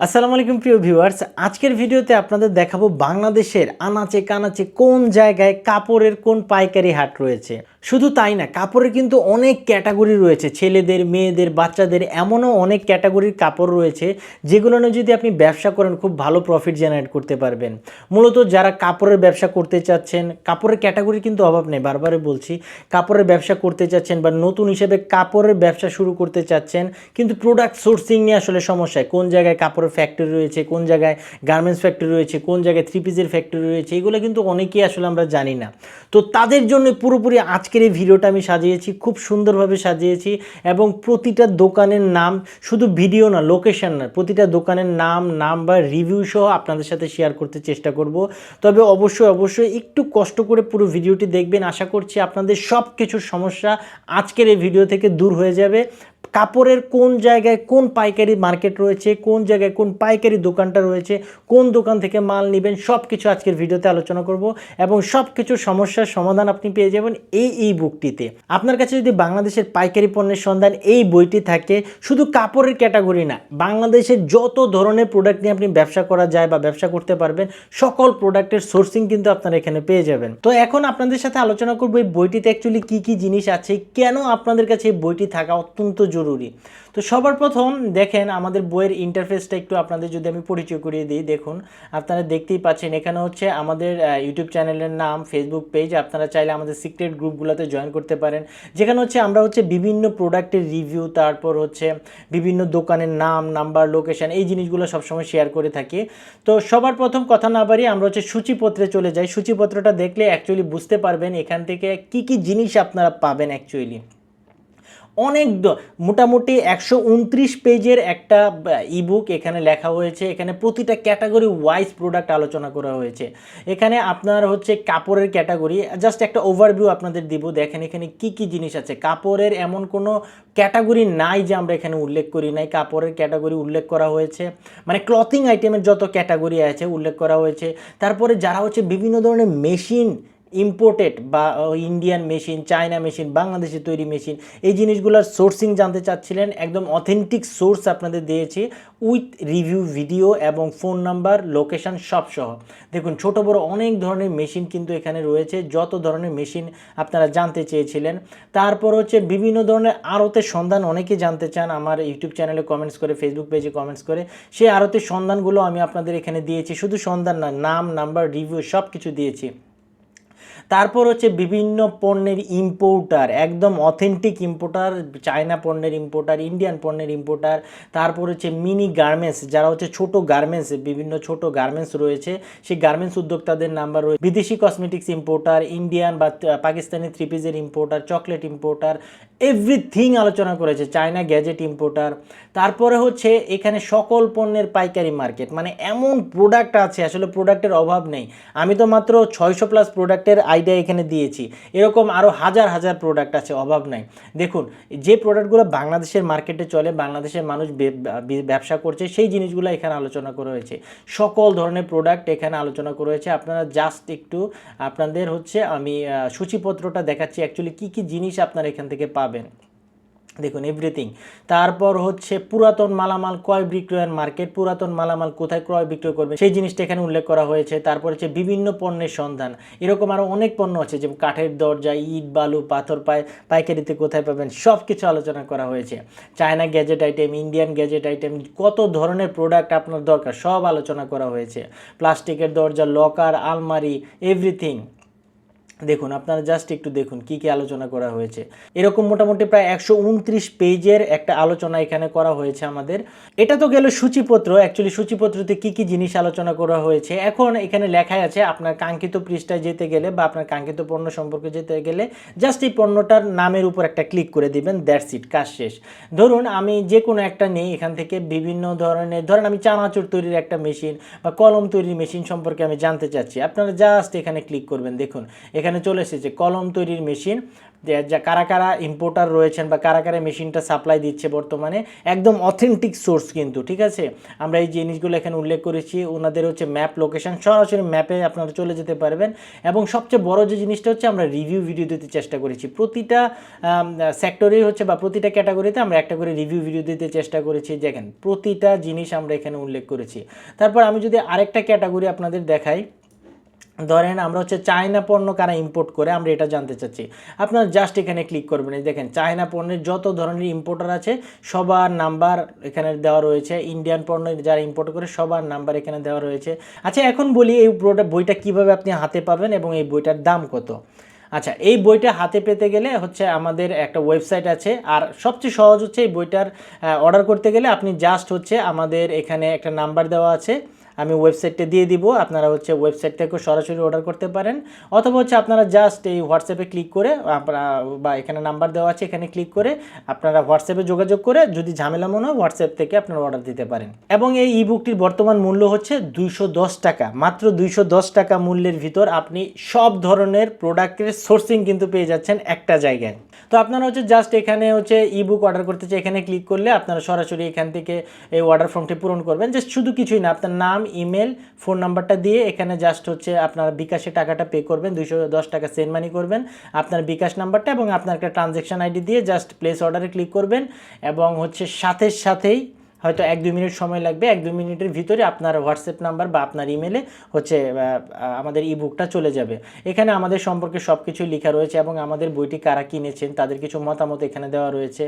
আসসালামু আলাইকুম প্রিয় ভিউয়ার্স। আজকের ভিডিওতে আপনাদের দেখাবো বাংলাদেশের আনাচে কানাচে কোন জায়গায় কাপড়ের কোন পাইকারি হাট রয়েছে। শুধু তাই না, কাপড়ের কিন্তু অনেক ক্যাটাগরি রয়েছে। ছেলেদের, মেয়েদের, বাচ্চাদের এমনও অনেক ক্যাটাগরির কাপড় রয়েছে, যেগুলো নিয়ে যদি আপনি ব্যবসা করেন, খুব ভালো প্রফিট জেনারেট করতে পারবেন। মূলত যারা কাপড়ের ব্যবসা করতে চাচ্ছেন, কাপড়ের ক্যাটাগরি কিন্তু অভাব নেই বারবারে বলছি, কাপড়ের ব্যবসা করতে চাচ্ছেন বা নতুন হিসেবে কাপড়ের ব্যবসা শুরু করতে চাচ্ছেন, কিন্তু প্রোডাক্ট সোর্সিং নিয়ে আসলে সমস্যা কোন জায়গায় কাপড়ের ফ্যাক্টরি রয়েছে, কোন জায়গায় গার্মেন্টস ফ্যাক্টরি রয়েছে, কোন জায়গায় থ্রি পিসের ফ্যাক্টরি রয়েছে, এগুলো কিন্তু অনেকেই আসলে আমরা জানি না। তো তাদের জন্য পুরোপুরি আজকের এই ভিডিওটা আমি সাজিয়েছি, খুব সুন্দরভাবে সাজিয়েছি এবং প্রতিটা দোকানের নাম শুধু ভিডিও না লোকেশান না, প্রতিটা দোকানের নাম নাম বা রিভিউ সহ আপনাদের সাথে শেয়ার করতে চেষ্টা করব। তবে অবশ্যই অবশ্যই একটু কষ্ট করে পুরো ভিডিওটি দেখবেন। আশা করছি আপনাদের সব কিছুর সমস্যা আজকের এই ভিডিও থেকে দূর হয়ে যাবে। কাপড়ের কোন জায়গায় কোন পাইকারি মার্কেট রয়েছে, কোন জায়গায় কোন পাইকারি দোকানটা রয়েছে, কোন দোকান থেকে মাল নেবেন সব কিছু আজকের ভিডিওতে আলোচনা করব এবং সব কিছু সমস্যার সমাধান আপনি পেয়ে যাবেন এই এই বুকটিতে আপনার কাছে যদি বাংলাদেশের পাইকারি পণ্যের সন্ধান এই বইটি থাকে, শুধু কাপড়ের ক্যাটাগরি না, বাংলাদেশের যত ধরনের প্রোডাক্ট নিয়ে আপনি ব্যবসা করা যায় বা ব্যবসা করতে পারবেন, সকল প্রোডাক্টের সোর্সিং কিন্তু আপনারা এখানে পেয়ে যাবেন। তো এখন আপনাদের সাথে আলোচনা করব এই বইটিতে অ্যাকচুয়ালি কী কী জিনিস আছে, কেন আপনাদের কাছে এই বইটি থাকা অত্যন্ত জরুরি। তো সবার প্রথম দেখেন আমাদের বইয়ের ইন্টারফেসটা একটু আপনাদের যদি আমি পরিচয় করিয়ে দিই, দেখুন, আপনারা দেখতেই পাচ্ছেন এখানে হচ্ছে আমাদের ইউটিউব চ্যানেলের নাম ফেসবুক পেজ আপনারা চাইলে আমাদের সিক্রেট গ্রুপগুলোতে জয়েন করতে পারেন। যেখানে হচ্ছে আমরা হচ্ছে বিভিন্ন প্রোডাক্টের রিভিউ তারপর হচ্ছে বিভিন্ন দোকানের নাম নাম্বার লোকেশন এই জিনিসগুলো সবসময় শেয়ার করে থাকি। তো সবার প্রথম কথা না বাড়ি আমরা হচ্ছে সূচিপত্রে চলে যাই। সূচিপত্রটা দেখলে অ্যাকচুয়ালি বুঝতে পারবেন এখান থেকে কি কি জিনিস আপনারা পাবেন অ্যাকচুয়ালি অনেক মোটামুটি একশো উনত্রিশ পেজের একটা ইবুক এখানে লেখা হয়েছে। এখানে প্রতিটা ক্যাটাগরি ওয়াইজ প্রোডাক্ট আলোচনা করা হয়েছে। এখানে আপনার হচ্ছে কাপড়ের ক্যাটাগরি জাস্ট একটা ওভারভিউ আপনাদের দিব। দেখেন এখানে কি কি জিনিস আছে। কাপড়ের এমন কোনো ক্যাটাগরি নাই যে আমরা এখানে উল্লেখ করি নাই। কাপড়ের ক্যাটাগরি উল্লেখ করা হয়েছে। মানে ক্লথিং আইটেমের যত ক্যাটাগরি আছে উল্লেখ করা হয়েছে। তারপরে যারা হচ্ছে বিভিন্ন ধরনের মেশিন ইম্পোর্টেড বা ইন্ডিয়ান মেশিন চায়না মেশিন বাংলাদেশে তৈরি মেশিন এই জিনিসগুলোর সোর্সিং জানতে চাচ্ছিলেন, একদম অথেন্টিক সোর্স আপনাদের দিয়েছি উইথ রিভিউ ভিডিও এবং ফোন নাম্বার লোকেশন সবসহ। দেখুন, ছোট বড় অনেক ধরনের মেশিন কিন্তু এখানে রয়েছে, যত ধরনের মেশিন আপনারা জানতে চেয়েছিলেন। তারপর হচ্ছে বিভিন্ন ধরনের আড়তের সন্ধান, অনেকে জানতে চান আমার ইউটিউব চ্যানেলে কমেন্টস করে ফেসবুক পেজে কমেন্টস করে, সেই আড়তের সন্ধানগুলো আমি আপনাদের এখানে দিয়েছি। শুধু সন্ধান না, নাম নাম্বার রিভিউ সব কিছু দিয়েছি। তারপর হচ্ছে বিভিন্ন পণ্যের ইম্পোর্টার একদম অথেন্টিক ইম্পোর্টার চায়না পণ্যের ইম্পোর্টার ইন্ডিয়ান পণ্যের ইম্পোর্টার তারপর হচ্ছে মিনি গার্মেন্টস যারা হচ্ছে ছোট গার্মেন্টস বিভিন্ন ছোট গার্মেন্টস রয়েছে, সেই গার্মেন্টস উদ্যোক্তাদের নাম্বার রয়েছে। বিদেশি কসমেটিক্স ইম্পোর্টার ইন্ডিয়ান বা পাকিস্তানি থ্রি পিসের ইম্পোর্টার চকলেট ইম্পোর্টার এভরিথিং আলোচনা করেছে চায়না গ্যাজেট ইম্পোর্টার তারপরে হচ্ছে এখানে সকল পণ্যের পাইকারি মার্কেট মানে এমন প্রোডাক্ট আছে, আসলে প্রোডাক্টের অভাব নেই। আমি তো মাত্র ছয়শো প্লাস প্রোডাক্টের আইডিয়া এখানে দিয়েছি। এরকম আরও হাজার হাজার প্রোডাক্ট আছে, অভাব নাই। দেখুন, যে প্রোডাক্টগুলো বাংলাদেশের মার্কেটে চলে, বাংলাদেশের মানুষ ব্যবসা করছে, সেই জিনিসগুলো এখানে আলোচনা করা হয়েছে। সকল ধরনের প্রোডাক্ট এখানে আলোচনা করা হয়েছে। আপনারা জাস্ট একটু আপনাদের হচ্ছে আমি সূচিপত্রটা দেখাচ্ছি অ্যাকচুয়ালি কী কী জিনিস আপনারা এখান থেকে পাবেন। দেখুন এভরিথিং তারপর হচ্ছে পুরাতন মালামাল ক্রয় বিক্রয়ের মার্কেট পুরাতন মালামাল কোথায় ক্রয় বিক্রয় করবে, সেই জিনিসটা এখানে উল্লেখ করা হয়েছে। তারপর হচ্ছে বিভিন্ন পণ্যের সন্ধান। এরকম আরও অনেক পণ্য আছে, যেমন কাঠের দরজা, ইট, বালু, পাথর, পায়, পাইকারিতে কোথায় পাবেন সব কিছু আলোচনা করা হয়েছে। China gadget item Indian gadget item কত ধরনের প্রোডাক্ট আপনার দরকার, সব আলোচনা করা হয়েছে। প্লাস্টিকের দরজা লকার আলমারি এভরিথিং দেখুন, আপনারা জাস্ট একটু দেখুন কি কি আলোচনা করা হয়েছে। এরকম মোটামুটি প্রায় একশো উনত্রিশ পেজের একটা আলোচনা এখানে করা হয়েছে আমাদের। এটা তো গেল সূচিপত্র অ্যাকচুয়ালি সূচিপত্রতে কি কি জিনিস আলোচনা করা হয়েছে। এখন এখানে লেখাই আছে, আপনার কাঙ্ক্ষিত পৃষ্ঠায় যেতে গেলে বা আপনার কাঙ্ক্ষিত পণ্য সম্পর্কে যেতে গেলে জাস্ট এই পণ্যটার নামের উপর একটা ক্লিক করে দিবেন দ্যাটস ইট কাজ শেষ। ধরুন, আমি যে কোনো একটা নেই, এখান থেকে বিভিন্ন ধরনের, ধরেন আমি চানাচুর তৈরির একটা মেশিন বা কলম তৈরির মেশিন সম্পর্কে আমি জানতে চাচ্ছি। আপনারা জাস্ট এখানে ক্লিক করবেন, দেখুন, এখানে এখানে চলে এসেছে কলম তৈরির মেশিন, যে- কারা কারা ইম্পোর্টার রয়েছেন বা কারা কারা মেশিনটা সাপ্লাই দিচ্ছে বর্তমানে, একদম অথেন্টিক সোর্স কিন্তু, ঠিক আছে? আমরা এই জিনিসগুলো এখানে উল্লেখ করেছি, ওনাদের হচ্ছে ম্যাপ লোকেশন সরাসরি ম্যাপে আপনারা চলে যেতে পারবেন। এবং সবচেয়ে বড় যে জিনিসটা হচ্ছে, আমরা রিভিউ ভিডিও দিতে চেষ্টা করেছি। প্রতিটা সেক্টরেই হচ্ছে বা প্রতিটা ক্যাটাগরিতে আমরা একটা করে রিভিউ ভিডিও দিতে চেষ্টা করেছি। দেখেন, প্রতিটা জিনিস আমরা এখানে উল্লেখ করেছি। তারপর আমি যদি আরেকটা ক্যাটাগরি আপনাদের দেখাই ধরেন আমরা হচ্ছে চায়না পণ্য কারা ইম্পোর্ট করে, আমরা এটা জানতে চাচ্ছি। আপনারা জাস্ট এখানে ক্লিক করবেন দেখেন চায়না পণ্যের যত ধরনের ইম্পোর্টার আছে, সবার নাম্বার এখানে দেওয়া রয়েছে। ইন্ডিয়ান পণ্য যারা ইম্পোর্ট করে, সবার নাম্বার এখানে দেওয়া রয়েছে। আচ্ছা এখন বলি এই প্রোডাক্ট বইটা কীভাবে আপনি হাতে পাবেন এবং এই বইটার দাম কত? আচ্ছা এই বইটা হাতে পেতে গেলে হচ্ছে আমাদের একটা ওয়েবসাইট আছে, আর সবচেয়ে সহজ হচ্ছে এই বইটার অর্ডার করতে গেলে আপনি জাস্ট হচ্ছে আমাদের এখানে একটা নাম্বার দেওয়া আছে। আমি ওয়েবসাইটটা দিয়ে দিব। আপনারা হচ্ছে ওয়েবসাইট থেকে সরাসরি অর্ডার করতে পারেন। অথবা হচ্ছে আপনারা জাস্ট এই হোয়াটসঅ্যাপে ক্লিক করে বা এখানে নাম্বার দেওয়া আছে, এখানে ক্লিক করে আপনারা হোয়াটসঅ্যাপে যোগাযোগ করে যদি ঝামেলা মনে হয় হোয়াটসঅ্যাপ থেকে আপনারা অর্ডার দিতে পারেন। এবং এই ইবুকটির বর্তমান মূল্য হচ্ছে দুইশো দশ টাকা। মাত্র দুইশো দশ টাকা মূল্যের ভিতর আপনি সব ধরনের প্রোডাক্টের সোর্সিং কিন্তু পেয়ে যাচ্ছেন একটা জায়গায়। তো আপনারা হচ্ছে জাস্ট এখানে হচ্ছে ইবুক অর্ডার করতে চাই, এখানে ক্লিক করলে আপনারা সরাসরি এখান থেকে এই অর্ডার ফর্মটি পূরণ করবেন। জাস্ট শুধু কিছুই না, আপনার নাম ইমেল ফোন নাম্বারটা দিয়ে এখানে জাস্ট হচ্ছে আপনার বিকাশে টাকাটা পে করবেন, দুইশো দশ টাকা সেন্ড মানি করবেন, আপনার বিকাশ নাম্বারটা এবং আপনার একটা ট্রানজ্যাকশন আইডি দিয়ে জাস্ট প্লেস অর্ডারে ক্লিক করবেন এবং হচ্ছে সাথে সাথেই হয়তো এক দুই মিনিট সময় লাগবে, এক দুই মিনিটের ভিতরে আপনার হোয়াটসঅ্যাপ নাম্বার বা আপনার ইমেলে হচ্ছে আমাদের ই বুকটা চলে যাবে। এখানে আমাদের সম্পর্কে সব কিছুই লেখা রয়েছে এবং আমাদের বইটি কারা কিনেছেন, তাদের কিছু মতামত এখানে দেওয়া রয়েছে।